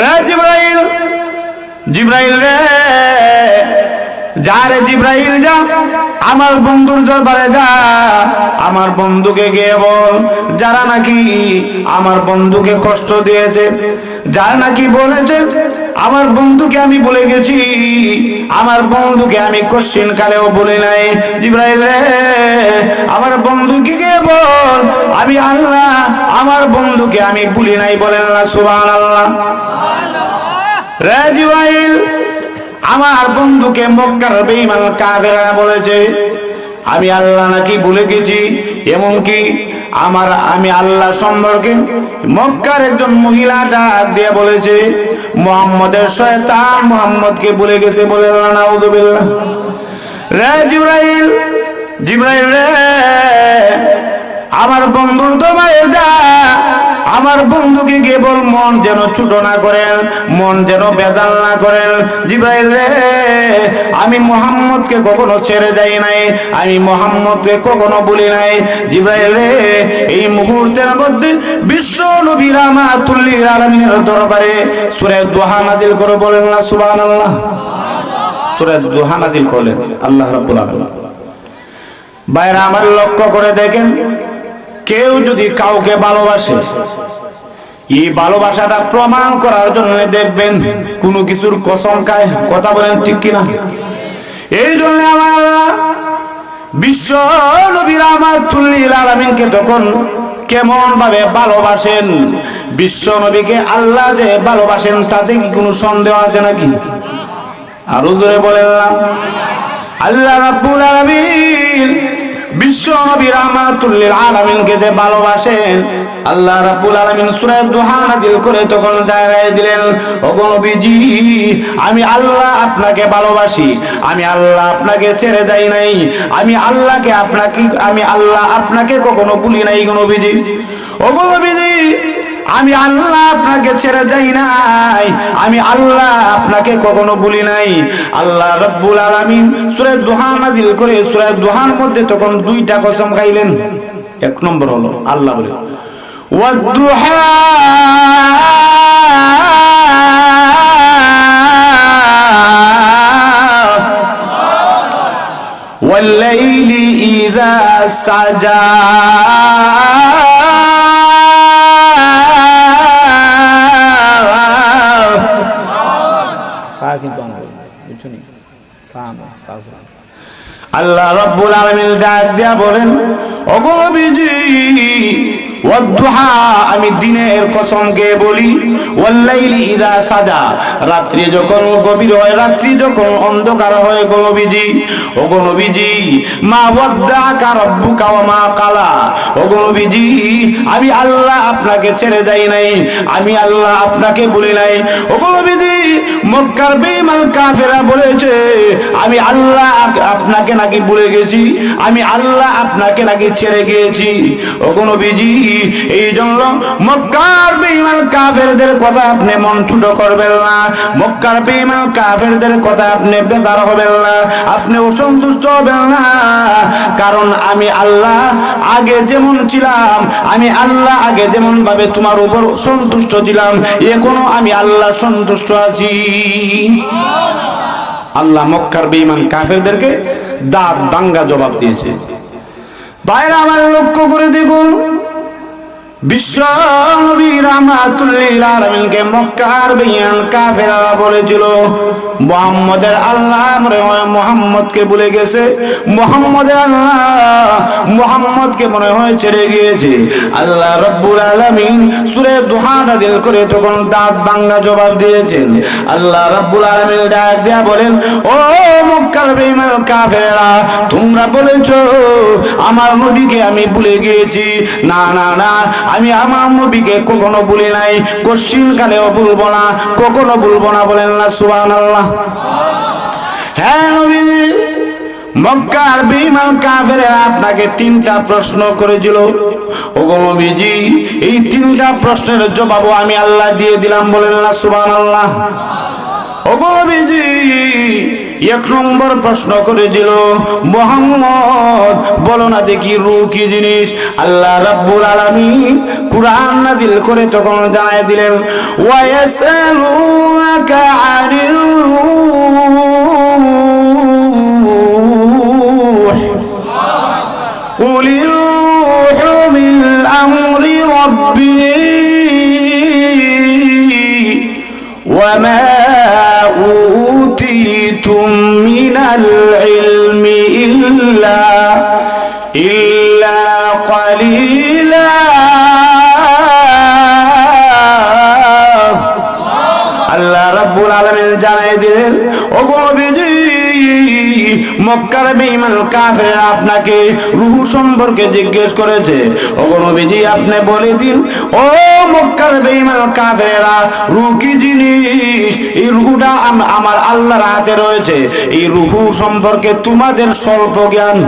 রে জিব্রাইল জিব্রাইল রে। যা রে জিব্রাইল, যা। আমার বন্ধুর দরবারে যা। আমার বন্ধুকে গিয়ে বল, যারা নাকি আমার বন্ধুকে কষ্ট দিয়েছে, যারা নাকি বলেছে, আমার বন্ধুকে আমি বলে গেছি। আমার বন্ধুকে আমি কোশ্চিন কালেও বলি নাই। জিব্রাইল আমার বন্ধুকে কে বল? আমি আল্লাহ, আমার বন্ধুকে আমি ভুলি নাই বলেন না, সুবহানাল্লাহ। রে জিব্রাইল, আমার বন্ধুকে মক্কার বেঈমান কাফেররা বলেছে, আমি আল্লাহ নাকি ভুলে গেছি, এমন কি আমার, আমি আল্লাহ সম্পর্কে মক্কার একজন মহিলা ডাক দিয়ে বলেছে, মোহাম্মদের শয়তান মোহাম্মদকে বলে গেছে বলে নাউযুবিল্লাহ রে জিব্রাইল জিব্রাইল রে, আমার বন্ধুর তোমায় যা আমার বন্ধুকে কেবল মন যেন ছুটো না করেন, মন যেন বেজাল না করেন। জিব্রাইল রে, আমি মোহাম্মদকে কখনো ছেড়ে যাই নাই, আমি মোহাম্মদকে কখনো বলি নাই। জিব্রাইল রে, এই মুহূর্তের মধ্যে বিশ্ব নবী রামাতুল্লিল আলামিনের দরবারে সূরা দুহা নাযিল করে বলেন না, সুবহানাল্লাহ। সূরা দুহা নাযিল করলেন, আল্লাহ রাব্বুল বাইরে আমার লক্ষ্য করে দেখেন, কেউ যদি কাউকে ভালোবাসে এই ভালোবাসাটা প্রমাণ করার জন্য দেখবেন কোনো কিছুর কসম খায় কথা বলেন ঠিক কিনা? এই জন্য আমার বিশ্ব নবীর আমার তুল্লিল আলমিনকে তখন কেমন ভাবে ভালোবাসেন, বিশ্ব নবীকে আল্লাহ যে ভালোবাসেন, তাতে কি কোনো সন্দেহ আছে নাকি? আরও জোরে বলেন না। আল্লাহ রাব্বুল আলামিন বিশ্ব নবী রাহমাতুল্লিল আলামিনকে যে ভালোবাসেন আল্লাহ রাব্বুল আলামিন সূরা দুহা নাযিল করে তখন জানাই দিলেন, ওগো নবীজি, আমি আল্লাহ আপনাকে ভালোবাসি, আমি আল্লাহ আপনাকে ছেড়ে যাই নাই, আমি আল্লাহকে আপনাকে, আমি আল্লাহ আপনাকে কখনো ভুলি নাই গো নবীজি। ওগো নবীজি, আমি আল্লাহ আপনাকে ছেড়ে যাই নাই, আমি আল্লাহ আপনাকে কখনো ভুলি নাই। আল্লাহ রব্বুল আলামিন সূরা দুহা নাজিল করে সূরা দুহার মধ্যে তখন দুইটা কসম খাইলেন। এক নম্বর হলো, আল্লাহ বলে ওয়াদুহা والليل إذا سجى আল্লাহ রব্বুল আলামিন ডাক দিয়া বলেন ওগো নবীজি ওয়াদুহা আমি দিনের কসমকে বলি, ওয়াল্লাইলি ইদা সাজা। রাত্রি যখন গভীর হয়, রাত্রি যখন অন্ধকার হয় গণবিজি নবীজি ওগো নবীজি, মা ওয়াদ্দাকা রব্বুকা কালা। ওগো নবীজি, আমি আল্লাহ আপনাকে ছেড়ে যাই নাই, আমি আল্লাহ আপনাকে বলি নাই। ওগো নবীজি, মক্কার বেঈমান কাফেরা বলেছে, আমি আল্লাহ আপনাকে নাকি ভুলে গেছি, আমি আল্লাহ আপনাকে নাকি ছেড়ে গিয়েছি। ওগো নবীজি এই জন্য মক্কার বেঈমান কাফেরদের কথা আপনি মন ছোট করবেন না। মক্কার বেঈমান কাফেরদের কথা আপনি বেজার হবেন না। আপনি অসন্তুষ্ট হবেন না। কারণ আমি আল্লাহ আগে যেমন ছিলাম, আমি আল্লাহ আগে যেমন ভাবে তোমার উপর সন্তুষ্ট ছিলাম, এখনও আমি আল্লাহ সন্তুষ্ট আছি। আল্লাহ মক্কার বেঈমান কাফেরদেরকে দাঁত দাঙ্গা জবাব দিয়েছে। বাইরে আমার লক্ষ্য করে দেখুন বিশ্ব নবী রাহমাতুল্লিল মক্কার বেঈমান কাফেররা বলেছিল আল্লাহ মুহাম্মদকে মনে গিয়েছে। আল্লাহ সূরা দুহা নাযিল করে তখন দাঁত ভাঙা জবাব দিয়েছেন। আল্লাহ রব্বুল আলামিন ডাক বলেন, ও মক্কার বেঈমান কাফেররা তোমরা বলেছ, আমার নবীকে আমি ভুলে গিয়েছি। না না না, আমি আমার নবীকে কখনো ভুলি নাই। কশ্চিন কালেও ভুলবো না, কখনো ভুলবো না বলেন না হ্যাঁ নবী, মক্কার আপনাকে তিনটা প্রশ্ন করেছিল। ওগো এই তিনটা প্রশ্নের জবাবও আমি আল্লাহ দিয়ে দিলাম বলেন না, সুবহানাল্লাহ। ওগো এক নম্বর প্রশ্ন করেছিল মোহাম্মদ বলো না দেখি রু কি জিনিস আল্লাহ রাব্বুল আলামিন কুরআন নাযিল করে তখন জানায় দিলেন ওয়ায়াসালুনাকা আনির রূহ قل الروح من أمر ربي وما أوتيتم من العلم إلا إلا قليلا আল্লাহ রাব্বুল আলামিন জানাই দিলেন ও নবীজি মক্কার বেঈমান কাফেররা আপনাকে রূহ সম্পর্কে জিজ্ঞেস করেছে ও নবীজি আপনি বলে দিন ও মক্কার বেঈমান কাফেররা রূহ কি জিনিস এই রুহুটা আমার আল্লাহর হাতে রয়েছে। এই রূহ সম্পর্কে তোমাদের স্বল্প জ্ঞান।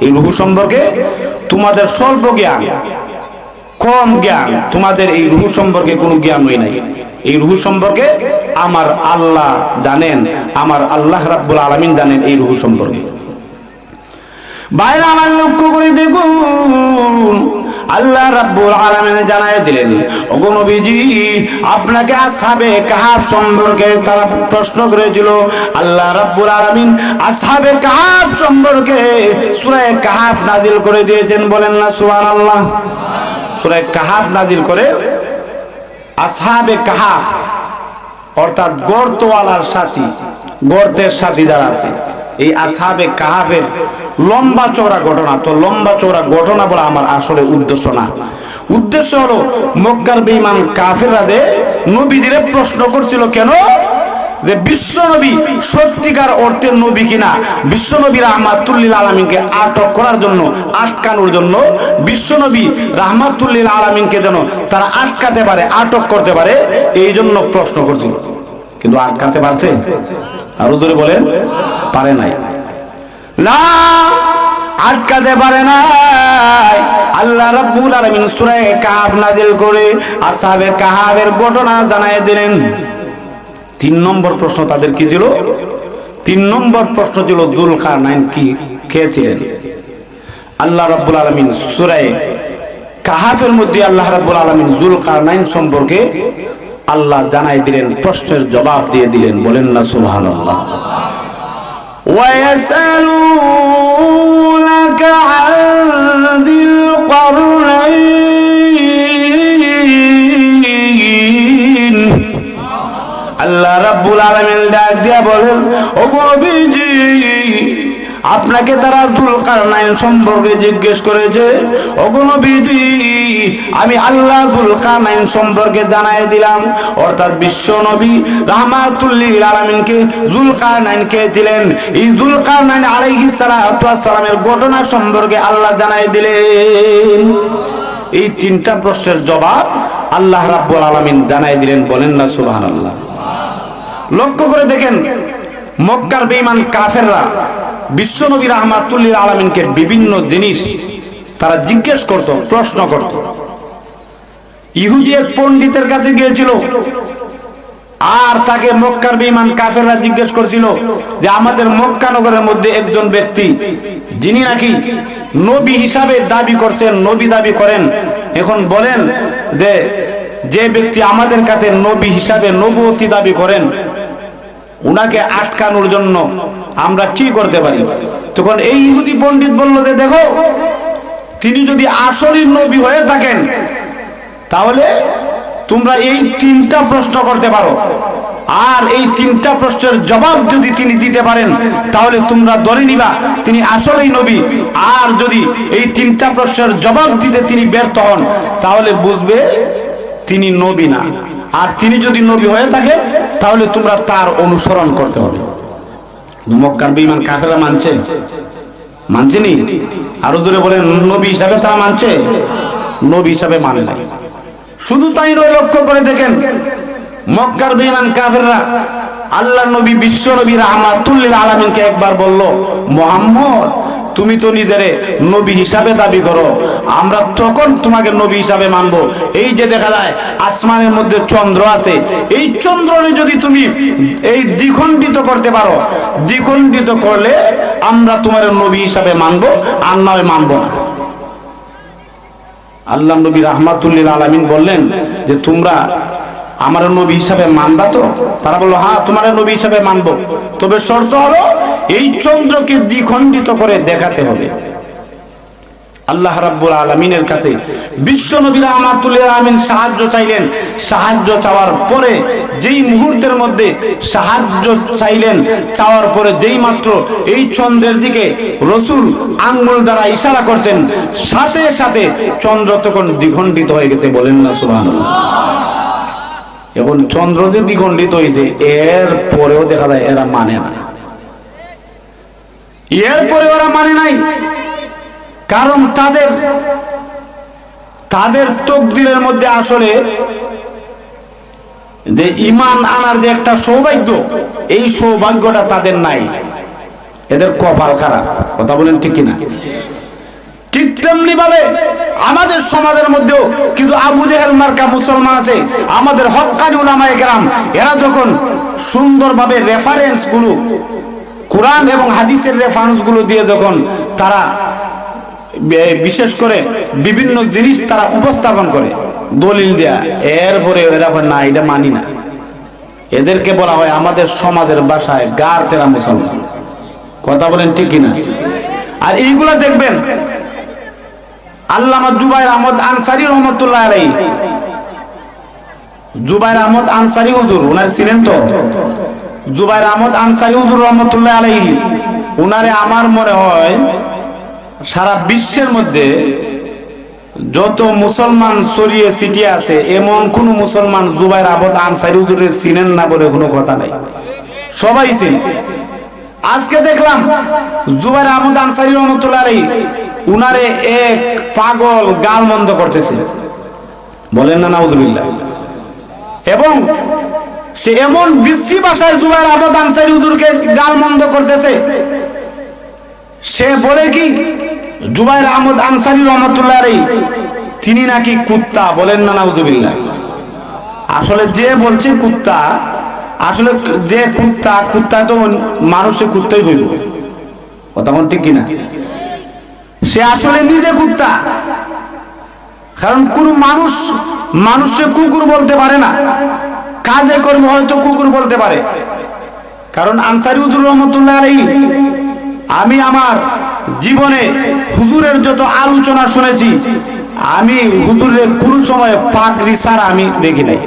এই রূহ সম্পর্কে তোমাদের স্বল্প জ্ঞান। কম জ্ঞান। তোমাদের এই রুহ সম্পর্কে কোনো জ্ঞান জ্ঞানই নাই। এই রুহ সম্পর্কে আমার আল্লাহ জানেন। আমার আল্লাহ রাব্বুল আলামিন জানেন এই রুহ সম্পর্কে। বাইরে আমার লক্ষ্য করে দেখুন। আল্লাহ রাব্বুল আলামিন জানায় দিলেন, ওগো নবীজি, আপনাকে আসহাবে কাহাফ সম্পর্কে তারা প্রশ্ন করেছিল। আল্লাহ রাব্বুল আলামিন আসহাবে কাহাফ সম্পর্কে সূরা কাহাফ নাজিল করে দিয়েছেন বলেন না, সুবহানাল্লাহ। সূরা কাহাফ নাজিল করে আসহাবে কাহাফ অর্থাৎ গর্তওয়ালার সাথী, গর্তের সাথী যারা আছে এই আসহাবে কাহাফের লম্বা চওড়া ঘটনা। তো লম্বা চওড়া ঘটনা বলা আমার আসলে উদ্দেশ্য না। উদ্দেশ্য হলো, মক্কার বেঈমান কাফেররা দে নবীদের প্রশ্ন করছিল কেন? যে বিশ্ব নবী সত্যিকার অর্থের নবী কিনা? বিশ্ব নবী রাহমাতুল্লিল আলমিনকে আটক করার জন্য, আটকানোর জন্য বিশ্ব নবী রাহমাতুল্লিল আলমিনকে যেন তারা আটকাতে পারে, আটক করতে পারে এই জন্য প্রশ্ন করছিল। কিন্তু আটকাতে পারছে? আরও জোরে বলেন, পারে নাই। না, আটকাতে পারে নাই। আল্লাহ রাব্বুল আলামিন সূরা কাহাফ নাজিল করে আসহাবে কাহাফের ঘটনা জানায় দিলেন। তিন নম্বর প্রশ্ন তাদের কি ছিল? তিন নম্বর প্রশ্ন ছিল দুল নাইন কি কে ছিলেন আল্লাহ রাব্বুল আলামিন সূরা কাহাফের মধ্যে আল্লাহ রাব্বুল আলামিন জুল নাইন সম্পর্কে আল্লাহ জানাই দিলেন প্রশ্নের জবাব দিয়ে দিলেন বলেন না সুবহানাল্লাহ ويسألونك عن ذي القرنين আল্লাহ রাব্বুল আলামিন ডাক দিয়া বলেন ও নবীজি আপনাকে তারা দুলকারনাইন সম্পর্কে জিজ্ঞেস করেছে ও নবীজি আমি আল্লাহ সম্পর্কে জানাই দিলাম। অর্থাৎ বিশ্ব নবী রাহমাতুল্লিল আলামিনকে জুলকারনাইন কে ছিলেন এই জুলকারনাইন আলাইহিস সালাতু সালামের ঘটনা সম্পর্কে আল্লাহ জানাই দিলেন। এই তিনটা প্রশ্নের জবাব আল্লাহ রাব্বুল আলামিন জানাই দিলেন, বলেন না সুবহানাল্লাহ। লক্ষ্য করে দেখেন, মক্কার বেঈমান কাফেররা বিশ্বনবী রাহমাতুল্লিল আলামিনকে বিভিন্ন জিনিস তারা জিজ্ঞেস করত, প্রশ্ন করত। ইহুদি এক পণ্ডিতের কাছে গিয়েছিল। আর তাকে মক্কার বিমান কাফেররা জিজ্ঞেস করছিল যে, আমাদের মক্কা নগরের মধ্যে একজন ব্যক্তি, যিনি নাকি নবী হিসাবে দাবি করছেন, নবী দাবি করেন, এখন বলেন যে যে ব্যক্তি আমাদের কাছে নবী হিসাবে নবুয়তি দাবি করেন, উনাকে আটকানোর জন্য আমরা কি করতে পারি? তখন এই ইহুদি পণ্ডিত বলল যে, দেখো তিনি যদি আসলই নবী হয়ে থাকেন, তাহলে তোমরা এই তিনটা প্রশ্ন করতে পারো। আর এই তিনটা প্রশ্নের জবাব যদি তিনি দিতে পারেন, তাহলে তোমরা ধরে নিবা তিনি আসলেই নবী। আর যদি এই তিনটা প্রশ্নের জবাব দিতে তিনি ব্যর্থ হন, তাহলে বুঝবে তিনি নবী না। আর তিনি যদি নবী হয়ে থাকে, তাহলে তোমরা তার অনুসরণ করতে হবে। মক্কার বিমান কাফেরা মানছে? মানছে নি? আরও জোরে বলেন, নবী হিসাবে তারা মানছে? নবী হিসাবে মানে না শুধু তাই নয়, লক্ষ্য করে দেখেন, মক্কার বেঈমান কাফেররা আল্লাহ নবী, বিশ্ব নবী রাহমাতুল্লিল আলামিনকে একবার বলল, মোহাম্মদ তুমি তো নিজেরে নবী হিসাবে দাবি করো। আমরা তখন তোমাকে নবী হিসাবে মানবো। এই যে দেখা যায়, আসমানের মধ্যে চন্দ্র আছে। এই চন্দ্ররে যদি তুমি এই দ্বিখণ্ডিত করতে পারো, দ্বিখণ্ডিত করলে আমরা তোমার নবী হিসাবে মানবো, আর নয় মানবো না। আল্লাহ নবী রহমাতুল্লিল আলমিন বললেন যে, তোমরা আমার নবী হিসাবে মানবা তো? তারা বলল হ্যাঁ তোমার নবী হিসাবে মানবো। তবে শর্ত হলো এই চন্দ্রকে দ্বিখণ্ডিত করে দেখাতে হবে। আল্লাহ রাব্বুল আলমিনের কাছে বিশ্ব নবী রহমাতুল্লিল আলমিন সাহায্য চাইলেন। সাহায্য চাওয়ার পরে যেই মুহূর্তের মধ্যে সাহায্য চাইলেন, চাওয়ার পরে যেই মাত্র এই চন্দ্রের দিকে রসুল আঙ্গুল দ্বারা ইশারা করছেন, সাথে সাথে চন্দ্র তখন দ্বিখণ্ডিত হয়ে গেছে বলেন না সুবহান এখন চন্দ্র যে দ্বিখণ্ডিত হয়েছে, এর পরেও দেখা যায় এরা মানে না। এর পরে ওরা মানে নাই। কারণ তাদের তাদের তকদিরের মধ্যে আসলে যে ইমান আনার যে একটা সৌভাগ্য, এই সৌভাগ্যটা তাদের নাই। এদের কপাল খারাপ। কথা বলেন ঠিক কিনা? ঠিক তেমনি ভাবে আমাদের সমাজের মধ্যেও কিন্তু আবু জেহেল মার্কা মুসলমান আছে। আমাদের হকানি উলামায়ে কেরাম, এরা যখন সুন্দরভাবে রেফারেন্সগুলো কোরআন এবং হাদিসের রেফারেন্সগুলো দিয়ে যখন তারা বিশেষ করে বিভিন্ন জিনিস তারা উপস্থাপন করে, দলিল দেয়া, এরপরে এরা না, এটা মানি না। এদেরকে বলা হয় আমাদের সমাজের বাসায় গার তেরা মুসলমান। কথা বলেন ঠিক কিনা? আর এইগুলা দেখবেন, আল্লামা জুবাইর আহমদ আনসারি রহমতুল্লাহ আলাই জুবাইর আহমদ আনসারি হুজুর, উনার ছিলেন তো? জুবাইর আহমদ আনসারি হুজুর রহমতুল্লাহ আলাই উনারে আমার মনে হয় সারা বিশ্বের মধ্যে যত মুসলমান ছড়িয়ে ছিটিয়ে আছে, এমন কোন মুসলমান জুবাইর আহমদ আনসারি হুজুরের চিনেন না বলে কোনো কথা নাই। সবাই চিনে। আজকে দেখলাম জুবাইর আহমদ আনসারি রহমতুল্লাহ আলাই উনারে এক পাগল গাল মন্দ করতেছে। বলেন না, নাউজুবিল্লাহ। এবং সে এমন বিশ্রী ভাষায় জুবাইর আহমদ আনসারি হুজুরকে গাল মন্দ করতেছে। সে বলে কি, জুবাইর আহমদ আনসারি রহমতুল্লাহ তিনি নাকি কুত্তা, বলেন না নাউজুবিল্লাহ। আসলে যে বলছে কুত্তা, আসলে যে কুত্তা কুত্তা তো মানুষে কুত্তাই হইল। কথা বল ঠিক কিনা? সে আসলে নিজে কুত্তা। কারণ কোন মানুষ, মানুষকে কুকুর বলতে পারে না। কাজে কর্মে হয়তো কুকুর বলতে পারে। কারণ আনসারি উজুর রহমতুল্লাহ আলাই আমি আমার জীবনে হুজুরের যত আলোচনা শুনেছি, আমি হুজুরের কোন সময় পাকরি ছাড়া আমি দেখি নাই।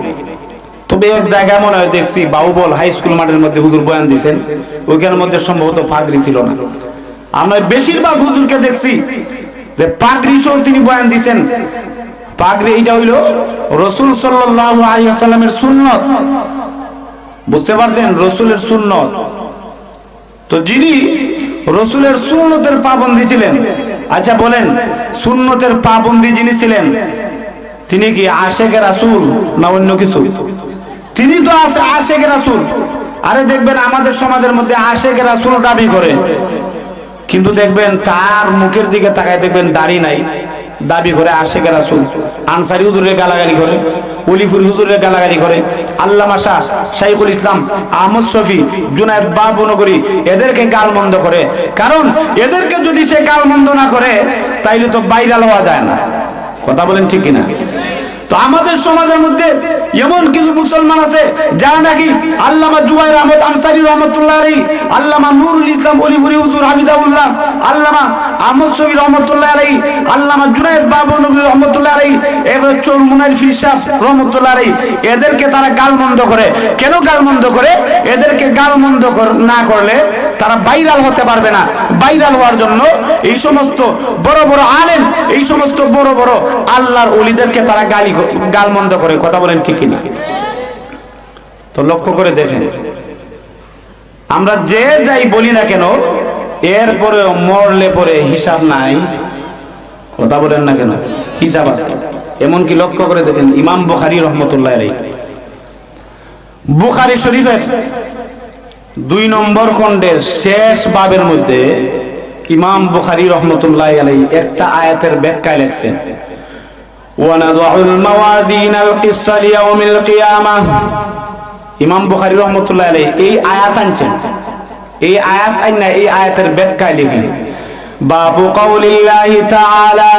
তবে এক জায়গায় মনে হয় দেখছি, বাউবল হাই স্কুল মাঠের মধ্যে হুজুর বয়ান দিয়েছেন, ওইখানের মধ্যে সম্ভবত পাগড়ি ছিল না। আমরা বেশিরভাগ হুজুরকে দেখছি যে পাগড়ি সহ তিনি বয়ান দিয়েছেন। পাগড়ি, এইটা হইল রসুল ওয়াসাল্লামের সুন্নত। বুঝতে পারছেন? রসুলের সুন্নত। তো যিনি রসুলের সুন্নতের পাবন্দি ছিলেন আচ্ছা বলেন, সুন্নতের পাবন্দি যিনি ছিলেন, তিনি কি আশেকের রাসূল না অন্য কিছু? তিনি তো আছে আশেকের রাসূল। আরে দেখবেন আমাদের সমাজের মধ্যে আশেকের রাসূল দাবি করে। কিন্তু দেখবেন তার মুখের দিকে তাকায় দেখবেন দাড়ি নাই। দাবি করে আশেকের রাসুল আনসারি হুজুরের গালাগালি করে অলিফুর হুজুরের গালাগালি করে। আল্লামা শাহ শাইখুল ইসলাম আহমদ শফি জুনায়দ বাবনগরী এদেরকে গাল গালমন্দ করে। কারণ এদেরকে যদি সে গাল গালমন্দ না করে, তাইলে তো বাইরাল হওয়া যায় না। কথা বলেন ঠিক কিনা? তো আমাদের সমাজের মধ্যে এমন কিছু মুসলমান আছে, যারা নাকি আল্লামা জুবাইর আহমদ আনসারি রহমতুল্লাহ আলী আল্লামা নুরুল ইসলাম অলিপুরি হুজুর হামিদাউল্লাহ আল্লামা আহমদ শফি রহমতুল্লাহ আলী আল্লামা জুনাইদ বাবু নবী রহমতুল্লাহ আলী এবার চোর মুনাইর ফিরসাব রহমতুল্লাহ আলী এদেরকে তারা গালমন্দ করে। কেন গালমন্দ করে? এদেরকে গালমন্দ না করলে তারা ভাইরাল হতে পারবে না। ভাইরাল হওয়ার জন্য এই সমস্ত বড় বড় আলেম, এই সমস্ত বড় বড় আল্লাহর অলিদেরকে তারা গালি গালমন্দ করে। কথা বলেন ঠিক কিনা? তো লক্ষ্য করে দেখেন। আমরা যে যাই বলি না কেন এরপরে মরলে পরে হিসাব নাই। কথা বলেন না কেন? হিসাব আছে। এমনকি লক্ষ্য করে দেখেন, ইমাম বুখারী রহমতুল্লাহ বুখারী শরীফের দুই নম্বর খণ্ডের শেষ বাবের মধ্যে ইমাম বুখারী রহমতুল্লাহ আলাই একটা আয়াতের ব্যাখ্যায় লেখছেন ونضع الموازين القسط ليوم القيامة ইমাম বুখারী রহমতুল্লাহ আলাই এই আয়াত আনছেন এই আয়াত আইনা এই আয়াতের ব্যাখ্যায় লিখেন বাবু কওলিল্লাহি তাআলা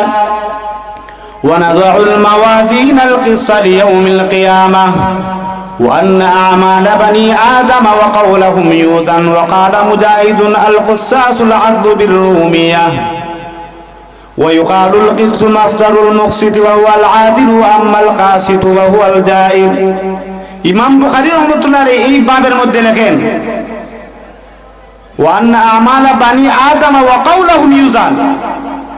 ونضع الموازين القسط ليوم القيامة وأن أعمال بني آدم وقولهم يوزن وقال مجاهد القساس العذ بالرومية ويقال القسط مصدر المقسط وهو العادل أما القاسط وهو الجائر إمام بخاري رحمة الله عليه باب المدة لكن وأن أعمال بني آدم وقولهم يوزن